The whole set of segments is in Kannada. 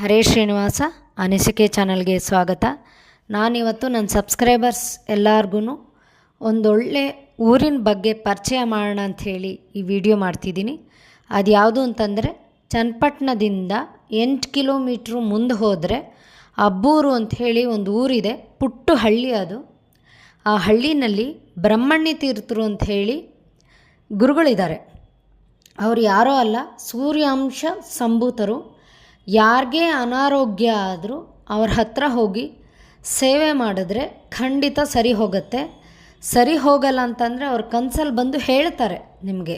ಹರೇ ಶ್ರೀನಿವಾಸ, ಅನಿಸಿಕೆ ಚಾನಲ್ಗೆ ಸ್ವಾಗತ. ನಾನಿವತ್ತು ನನ್ನ ಸಬ್ಸ್ಕ್ರೈಬರ್ಸ್ ಎಲ್ಲರಿಗೂ ಒಂದೊಳ್ಳೆ ಊರಿನ ಬಗ್ಗೆ ಪರಿಚಯ ಮಾಡೋಣ ಅಂಥೇಳಿ ಈ ವಿಡಿಯೋ ಮಾಡ್ತಿದ್ದೀನಿ. ಅದು ಯಾವುದು ಅಂತಂದರೆ, ಚನ್ನಪಟ್ಟಣದಿಂದ ಎಂಟು ಕಿಲೋಮೀಟ್ರು ಮುಂದೆ ಹೋದರೆ ಅಬ್ಬೂರು ಅಂಥೇಳಿ ಒಂದು ಊರಿದೆ ಪುಟ್ಟು ಹಳ್ಳಿ ಅದು. ಆ ಹಳ್ಳಿನಲ್ಲಿ ಬ್ರಹ್ಮಣ್ಯ ತೀರ್ಥರು ಅಂಥೇಳಿ ಗುರುಗಳಿದ್ದಾರೆ. ಅವರು ಯಾರೋ ಅಲ್ಲ, ಸೂರ್ಯಾಂಶ ಸಂಭೂತರು. ಯಾರಿಗೆ ಅನಾರೋಗ್ಯ ಆದರೂ ಅವ್ರ ಹತ್ರ ಹೋಗಿ ಸೇವೆ ಮಾಡಿದ್ರೆ ಖಂಡಿತ ಸರಿ ಹೋಗುತ್ತೆ. ಸರಿ ಹೋಗಲ್ಲ ಅಂತಂದರೆ ಅವ್ರ ಕನ್ಸಲ್ಲಿ ಬಂದು ಹೇಳ್ತಾರೆ ನಿಮಗೆ.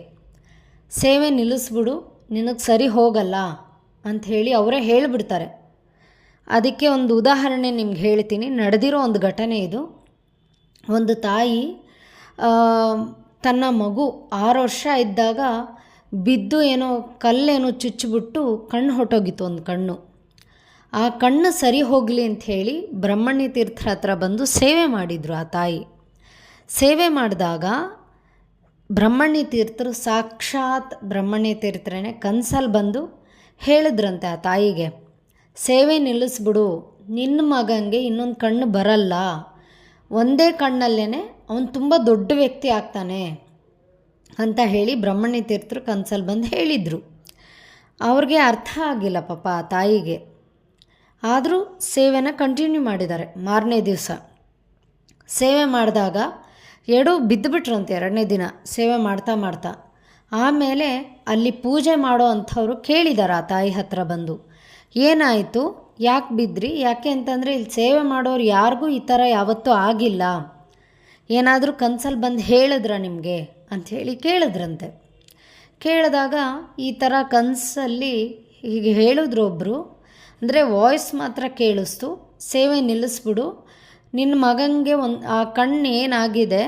ಸೇವೆ ನಿಲ್ಲಿಸ್ಬಿಡು, ನಿನಗೆ ಸರಿ ಹೋಗಲ್ಲ ಹೇಳಿ ಅವರೇ ಹೇಳಿಬಿಡ್ತಾರೆ. ಅದಕ್ಕೆ ಒಂದು ಉದಾಹರಣೆ ನಿಮ್ಗೆ ಹೇಳ್ತೀನಿ. ನಡೆದಿರೋ ಒಂದು ಘಟನೆ ಇದು. ಒಂದು ತಾಯಿ ತನ್ನ ಮಗು ಆರು ವರ್ಷ ಇದ್ದಾಗ ಬಿದ್ದು ಏನೋ ಕಲ್ಲೇನೋ ಚುಚ್ಚಿಬಿಟ್ಟು ಕಣ್ಣು ಹೊಟ್ಟೋಗಿತ್ತು ಒಂದು ಕಣ್ಣು. ಆ ಕಣ್ಣು ಸರಿ ಹೋಗಲಿ ಹೇಳಿ ಬ್ರಹ್ಮಣ್ಯ ತೀರ್ಥರ ಹತ್ರ ಬಂದು ಸೇವೆ ಮಾಡಿದರು ಆ ತಾಯಿ. ಸೇವೆ ಮಾಡಿದಾಗ ಬ್ರಹ್ಮಣ್ಯ ತೀರ್ಥರು ಸಾಕ್ಷಾತ್ ಬ್ರಹ್ಮಣ್ಯ ತೀರ್ಥರೇ ಕನ್ಸಲ್ಲಿ ಬಂದು ಹೇಳಿದ್ರಂತೆ ಆ ತಾಯಿಗೆ, ಸೇವೆ ನಿಲ್ಲಿಸ್ಬಿಡು. ನಿನ್ನ ಮಗನಿಗೆ ಇನ್ನೊಂದು ಕಣ್ಣು ಬರಲ್ಲ. ಒಂದೇ ಕಣ್ಣಲ್ಲೇ ಅವನು ತುಂಬ ದೊಡ್ಡ ವ್ಯಕ್ತಿ ಆಗ್ತಾನೆ. ಅಂತ ಹೇಳಿ ಬ್ರಹ್ಮಣ್ಯ ತೀರ್ಥರು ಕನಸಲ್ಲಿ ಬಂದು ಹೇಳಿದರು. ಅವ್ರಿಗೆ ಅರ್ಥ ಆಗಿಲ್ಲ ಪಾಪ ಆ ತಾಯಿಗೆ. ಆದರೂ ಸೇವೆನ ಕಂಟಿನ್ಯೂ ಮಾಡಿದ್ದಾರೆ ಮಾರನೇ ದಿವಸ. ಸೇವೆ ಮಾಡಿದಾಗ ಎಡು ಬಿದ್ದುಬಿಟ್ರಂತೆ ಎರಡನೇ ದಿನ ಸೇವೆ ಮಾಡ್ತಾ ಮಾಡ್ತಾ. ಆಮೇಲೆ ಅಲ್ಲಿ ಪೂಜೆ ಮಾಡೋ ಅಂಥವ್ರು ಕೇಳಿದ್ದಾರೆ ಆ ತಾಯಿ ಹತ್ರ ಬಂದು. ಏನಾಯಿತು? ಯಾಕೆ ಬಿದ್ರಿ ಯಾಕೆ ಅಂತಂದರೆ ಇಲ್ಲಿ ಸೇವೆ ಮಾಡೋರು ಯಾರಿಗೂ ಈ ಥರ ಯಾವತ್ತೂ ಆಗಿಲ್ಲ. ಏನಾದರೂ ಕನ್ಸಲ್ಲಿ ಬಂದು ಹೇಳಿದ್ರ ನಿಮಗೆ? ಅಂಥೇಳಿ ಕೇಳಿದ್ರಂತೆ. ಕೇಳಿದಾಗ ಈ ಥರ ಕನಸಲ್ಲಿ ಹೀಗೆ ಹೇಳಿದ್ರು ಒಬ್ಬರು ಅಂದರೆ ವಾಯ್ಸ್ ಮಾತ್ರ ಕೇಳಿಸ್ತು, ಸೇವೆ ನಿಲ್ಲಿಸ್ಬಿಡು ನಿನ್ನ ಮಗನಿಗೆ ಒಂದು, ಆ ಕಣ್ಣು ಏನಾಗಿದೆ,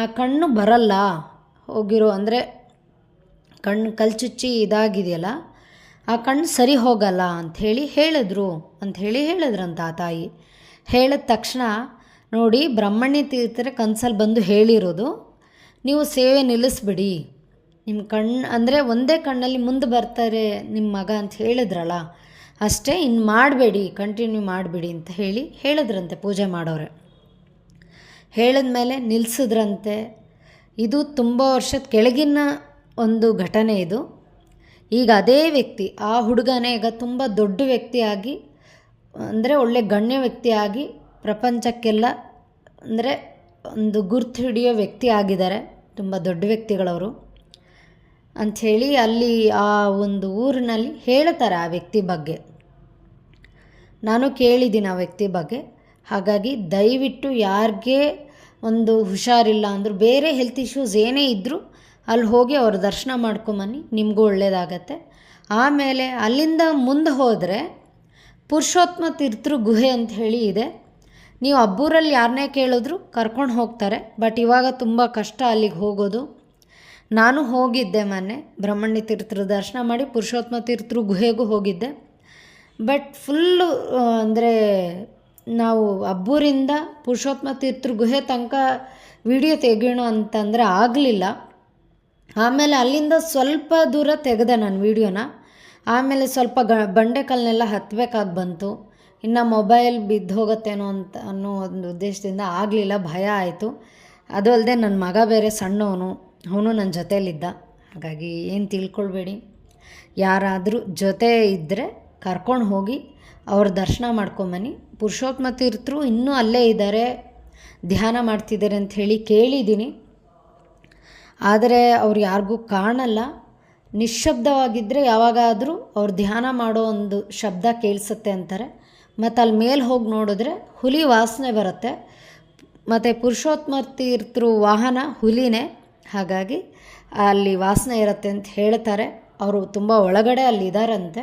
ಆ ಕಣ್ಣು ಬರಲ್ಲ, ಹೋಗಿರೋ, ಅಂದರೆ ಕಣ್ಣು ಕಲ್ಚುಚ್ಚಿ ಇದಾಗಿದೆಯಲ್ಲ, ಆ ಕಣ್ಣು ಸರಿ ಹೋಗಲ್ಲ ಅಂಥೇಳಿ ಹೇಳಿದ್ರು. ಅಂಥೇಳಿ ಹೇಳಿದ್ರಂತ ಆ ತಾಯಿ. ಹೇಳಿದ ತಕ್ಷಣ ನೋಡಿ ಬ್ರಹ್ಮಣ್ಯ ತೀರ್ಥರ ಕನ್ಸಲ್ಲಿ ಬಂದು ಹೇಳಿರೋದು ನೀವು ಸೇವೆ ನಿಲ್ಲಿಸ್ಬಿಡಿ. ನಿಮ್ಮ ಕಣ್ಣು ಅಂದರೆ ಒಂದೇ ಕಣ್ಣಲ್ಲಿ ಮುಂದೆ ಬರ್ತಾರೆ ನಿಮ್ಮ ಮಗ ಅಂತ ಹೇಳಿದ್ರಲ್ಲ, ಅಷ್ಟೇ ಇನ್ನು ಮಾಡಬೇಡಿ ಕಂಟಿನ್ಯೂ ಮಾಡಿಬಿಡಿ ಅಂತ ಹೇಳಿ ಹೇಳಿದ್ರಂತೆ ಪೂಜೆ ಮಾಡೋರೆ. ಹೇಳಿದ್ಮೇಲೆ ನಿಲ್ಲಿಸಿದ್ರಂತೆ ಇದು ತುಂಬ ವರ್ಷದ ಕೆಳಗಿನ ಒಂದು ಘಟನೆ ಇದು. ಈಗ ಅದೇ ವ್ಯಕ್ತಿ, ಆ ಹುಡುಗನೇ ಈಗ ತುಂಬ ದೊಡ್ಡ ವ್ಯಕ್ತಿಯಾಗಿ, ಅಂದರೆ ಒಳ್ಳೆ ಗಣ್ಯ ವ್ಯಕ್ತಿಯಾಗಿ ಪ್ರಪಂಚಕ್ಕೆಲ್ಲ, ಅಂದರೆ ಒಂದು ಗುರ್ತು ಹಿಡಿಯೋ ವ್ಯಕ್ತಿ ಆಗಿದ್ದಾರೆ. ತುಂಬ ದೊಡ್ಡ ವ್ಯಕ್ತಿಗಳವರು. ಅಂಥೇಳಿ ಅಲ್ಲಿ ಆ ಒಂದು ಊರಿನಲ್ಲಿ ಹೇಳ್ತಾರೆ ಆ ವ್ಯಕ್ತಿ ಬಗ್ಗೆ. ನಾನು ಕೇಳಿದ್ದೀನಿ ಆ ವ್ಯಕ್ತಿ ಬಗ್ಗೆ. ಹಾಗಾಗಿ ದಯವಿಟ್ಟು ಯಾರಿಗೆ ಒಂದು ಹುಷಾರಿಲ್ಲ ಅಂದರೂ, ಬೇರೆ ಹೆಲ್ತ್ ಇಶ್ಯೂಸ್ ಏನೇ ಇದ್ದರೂ ಅಲ್ಲಿ ಹೋಗಿ ಅವ್ರ ದರ್ಶನ ಮಾಡ್ಕೊಂಬನ್ನಿ, ನಿಮಗೂ ಒಳ್ಳೆಯದಾಗತ್ತೆ ಆಮೇಲೆ ಅಲ್ಲಿಂದ ಮುಂದೆ ಹೋದರೆ ಪುರುಷೋತ್ಮ ತೀರ್ಥರು ಗುಹೆ ಅಂತ ಹೇಳಿ ಇದೆ. ನೀವು ಅಬ್ಬೂರಲ್ಲಿ ಯಾರನ್ನೇ ಕೇಳಿದ್ರು ಕರ್ಕೊಂಡು ಹೋಗ್ತಾರೆ, ಬಟ್ ಇವಾಗ ತುಂಬ ಕಷ್ಟ ಅಲ್ಲಿಗೆ ಹೋಗೋದು. ನಾನು ಹೋಗಿದ್ದೆ ಮೊನ್ನೆ, ಬ್ರಹ್ಮಣ್ಯ ತೀರ್ಥರು ದರ್ಶನ ಮಾಡಿ ಪುರುಷೋತ್ತಮ ತೀರ್ಥರು ಗುಹೆಗೂ ಹೋಗಿದ್ದೆ. ಬಟ್ ಫುಲ್ಲು ಅಂದರೆ ನಾವು ಅಬ್ಬೂರಿಂದ ಪುರುಷೋತ್ತಮ ತೀರ್ಥರು ಗುಹೆ ತನಕ ವಿಡಿಯೋ ತೆಗೆಯೋಣ ಅಂತಂದರೆ ಆಗಲಿಲ್ಲ. ಆಮೇಲೆ ಅಲ್ಲಿಂದ ಸ್ವಲ್ಪ ದೂರ ತೆಗೆದೆ ನಾನು ವೀಡಿಯೋನ. ಆಮೇಲೆ ಸ್ವಲ್ಪ ಗ ಬಂಡೆಕಲ್ಲನ್ನೆಲ್ಲ ಹತ್ತಬೇಕಾಗಿ ಬಂತು. ಇನ್ನು ಮೊಬೈಲ್ ಬಿದ್ದು ಹೋಗುತ್ತೇನೋ ಅಂತ, ಅನ್ನೋ ಒಂದು ಉದ್ದೇಶದಿಂದ ಆಗಲಿಲ್ಲ, ಭಯ ಆಯಿತು. ಅದು ಅಲ್ಲದೆ ನನ್ನ ಮಗ ಬೇರೆ ಸಣ್ಣವನು, ಅವನು ನನ್ನ ಜೊತೆಯಲ್ಲಿದ್ದ. ಹಾಗಾಗಿ ಏನು ತಿಳ್ಕೊಳ್ಬೇಡಿ. ಯಾರಾದರೂ ಜೊತೆ ಇದ್ದರೆ ಕರ್ಕೊಂಡು ಹೋಗಿ ಅವ್ರ ದರ್ಶನ ಮಾಡ್ಕೊಂಬನ್ನಿ. ಪುರುಷೋತ್ತಮ ತೀರ್ಥರು ಇನ್ನೂ ಅಲ್ಲೇ ಇದ್ದಾರೆ ಧ್ಯಾನ ಮಾಡ್ತಿದ್ದಾರೆ ಅಂತ ಹೇಳಿ ಕೇಳಿದ್ದೀನಿ ಆದರೆ ಅವ್ರು ಯಾರಿಗೂ ಕಾಣಲ್ಲ. ನಿಶ್ಶಬ್ದವಾಗಿದ್ದರೆ ಯಾವಾಗಾದರೂ ಅವ್ರು ಧ್ಯಾನ ಮಾಡೋ ಒಂದು ಶಬ್ದ ಕೇಳಿಸುತ್ತೆ ಅಂತಾರೆ. ಮತ್ತು ಅಲ್ಲಿ ಮೇಲೆ ಹೋಗಿ ನೋಡಿದ್ರೆ ಹುಲಿ ವಾಸನೆ ಬರುತ್ತೆ. ಮತ್ತು ಪುರುಷೋತ್ತಮ ತೀರ್ಥರು ವಾಹನ ಹುಲಿನೇ. ಹಾಗಾಗಿ ಅಲ್ಲಿ ವಾಸನೆ ಇರುತ್ತೆ ಅಂತ ಹೇಳ್ತಾರೆ. ಅವರು ತುಂಬ ಒಳಗಡೆ ಅಲ್ಲಿ ಇದ್ದಾರಂತೆ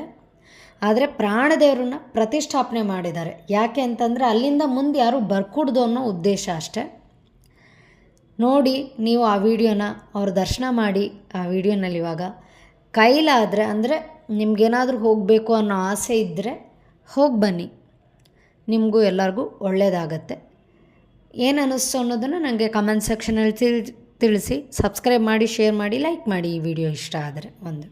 ಆದರೆ ಪ್ರಾಣದೇವ್ರನ್ನ ಪ್ರತಿಷ್ಠಾಪನೆ ಮಾಡಿದ್ದಾರೆ. ಯಾಕೆ ಅಂತಂದರೆ ಅಲ್ಲಿಂದ ಮುಂದೆ ಯಾರೂ ಬರ್ಕೂಡ್ದು ಅನ್ನೋ ಉದ್ದೇಶ ಅಷ್ಟೇ. ನೋಡಿ ನೀವು ಆ ವಿಡಿಯೋನ, ಅವ್ರ ದರ್ಶನ ಮಾಡಿ ಆ ವಿಡಿಯೋನಲ್ಲಿ ಇವಾಗ. ಕೈಲಾದರೆ ಅಂದರೆ ನಿಮಗೇನಾದರೂ ಹೋಗಬೇಕು ಅನ್ನೋ ಆಸೆ ಇದ್ದರೆ ಹೋಗಿ ಬನ್ನಿ. ನಿಮಗೂ ಎಲ್ಲರಿಗೂ ಒಳ್ಳೆಯದಾಗತ್ತೆ ಏನು ಅನ್ನಿಸ್ತು ಅನ್ನೋದನ್ನು ನನಗೆ ಕಮೆಂಟ್ ಸೆಕ್ಷನಲ್ಲಿ ತಿಳ್, ತಿಳಿಸಿ. ಸಬ್ಸ್ಕ್ರೈಬ್ ಮಾಡಿ ಶೇರ್ ಮಾಡಿ ಲೈಕ್ ಮಾಡಿ ಈ ವಿಡಿಯೋ ಇಷ್ಟ ಆದರೆ ಒಂದು.